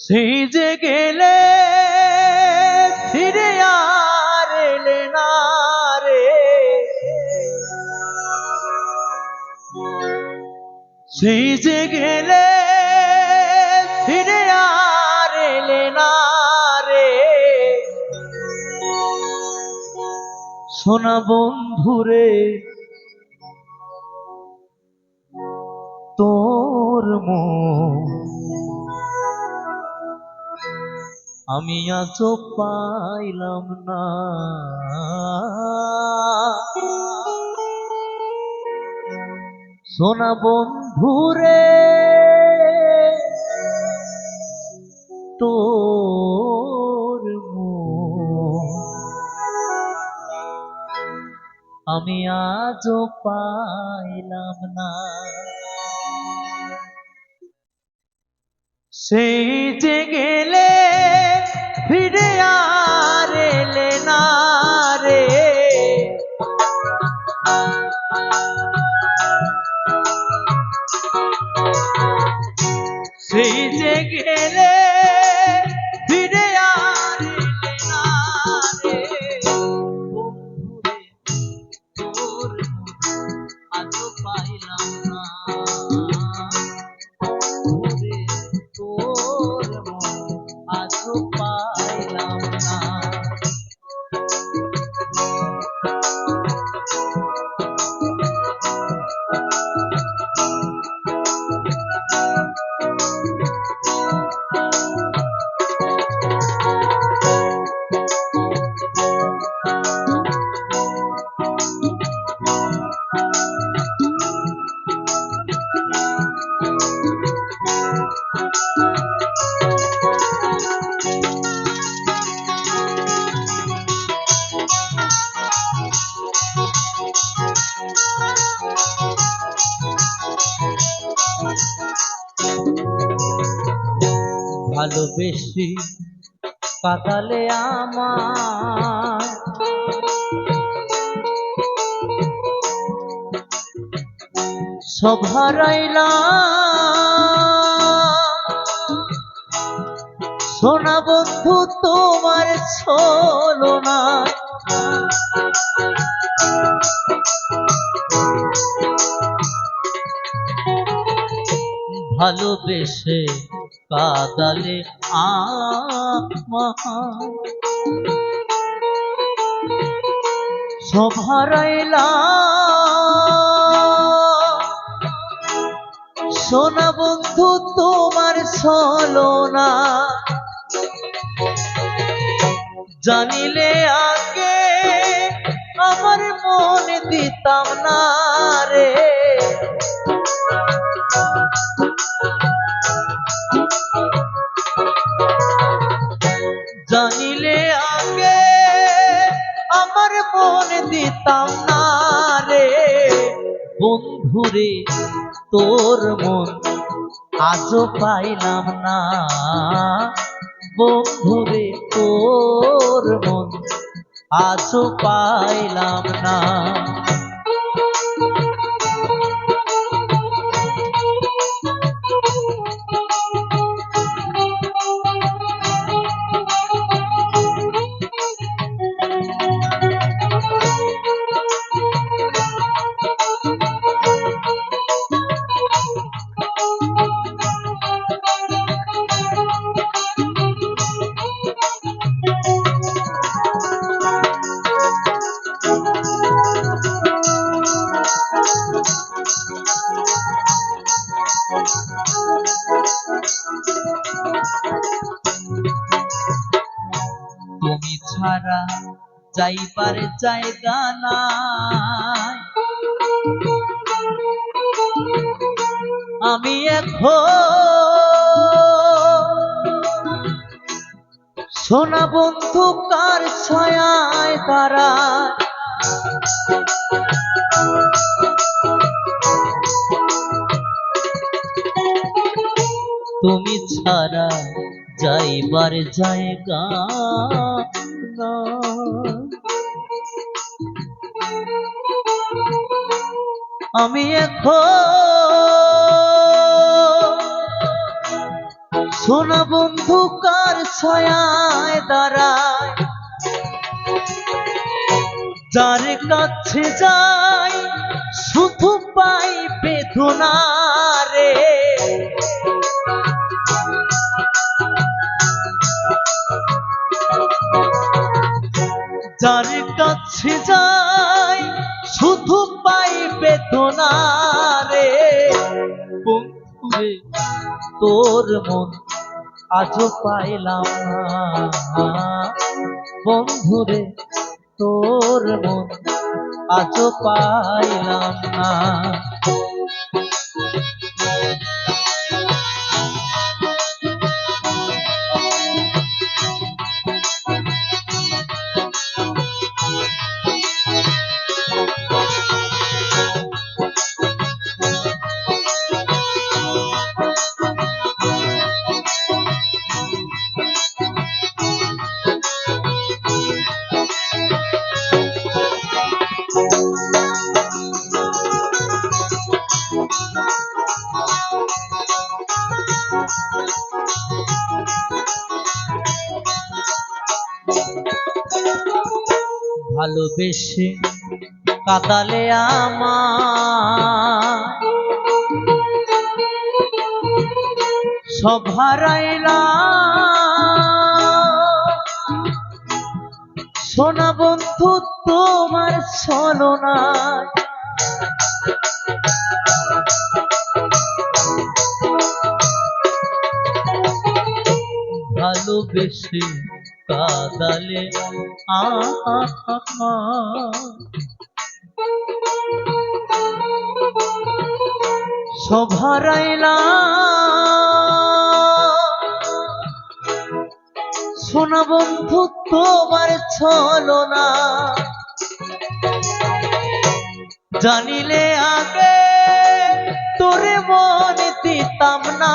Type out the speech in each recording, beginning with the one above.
সেই যে গেলে ফিরে আর এলে না রে। সেই যে গেলে ফিরে আর এলে না রে। সোনা বন্ধুরে, তোর মন আমি আজ পাইলাম না। সোনা বন্ধুরে তোর আমি আজও পাইলাম না। সেই যে ভালোবেসে কাটালে আমার। সব সোনা বন্ধু তোমার ছলো না ভালোবেসে কাদালে হারাইলাম সোনা বন্ধু তোমার ছলো না জানিলে আগে জানিলে আগে আমার মনে দিতাম না রে। বন্ধুরে, তোর মন আজও পাইলাম না। বন্ধুরে, তোর মন আজও পাইলাম না। ছাড়া যাইবার জায়গা নাই। আমি এখন সোনা বন্ধু কার ছায়ায় তারা? তুমি ছাড়া যাইবার জায়গা আমি এখন সোনা বন্ধু কার ছায়ায় দাঁড়ায়? যার কাছে যাই শুধু পাই বেদনা যার কাছে যাই শুধু পাই বেদনা রে। বন্ধুরে, তোর মন আজও পাইলাম না। বন্ধুরে, তোর মন আজও পাইলাম না। ভালোবেসে কাদালে আমার। সোনা বন্ধু তোমার চলো না ভালোবেসে কাদালে আ সভারাইলা সোনা বন্ধু তোমার ছলো না জানিলে আগে তোরে মনে দিতাম না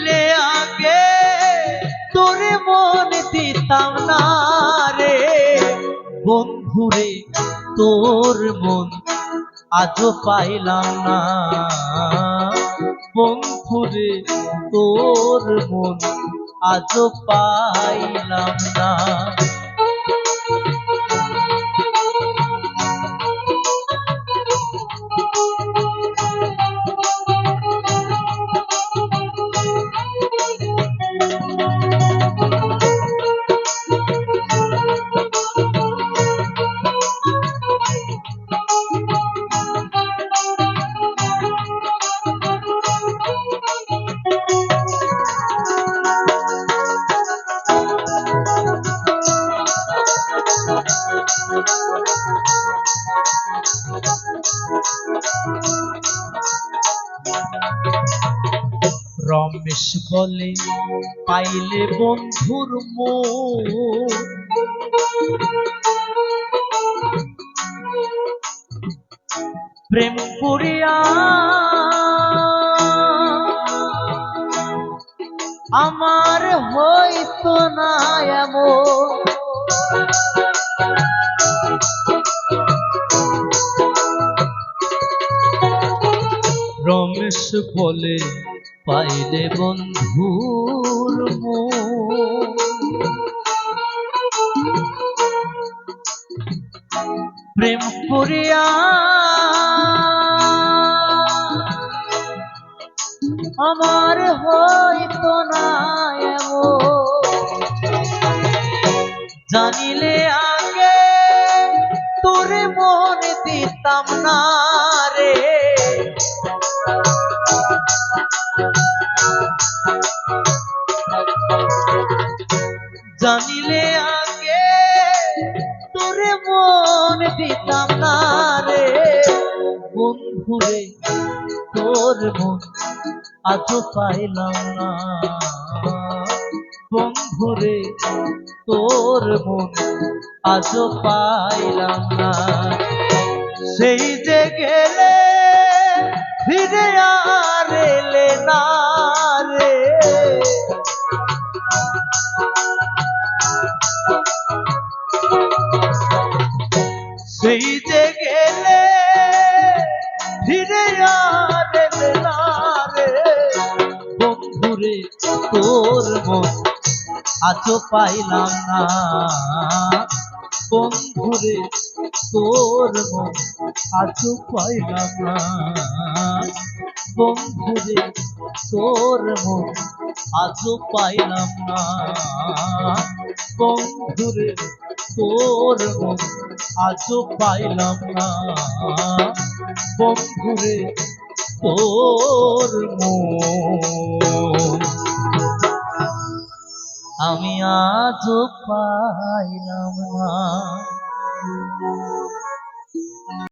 জানিলে আগে, তোরে মন দিতাম না রে। বন্ধুরে, তোর মন আজও পাইলাম না। বন্ধু রে তোর মন আজও পাইলাম না। বলে পাইলে বন্ধুর মন। প্রেম করিয়া আমার হইতো না এমন। রমেশ বলে পাইলে বন্ধুর। প্রেম করিয়া আমার হইতো না জানিলে আগে তোরে মনে দিতাম না জানিলে আগে তোরে মনে দিতাম না রে। বন্ধুরে তোর মন আজও পাইলাম না। বন্ধুরে তোর মন আজও পাইলাম না। সেই মন। আজও পাইলাম না। বন্ধুরে, তোর মন আজও পাইলাম না। বন্ধুরে, তোর মন পাইলাম না। বন্ধুরে, তোর মন পাইলাম না। বন্ধুরে, তোর মন আমি আজ পাইলাম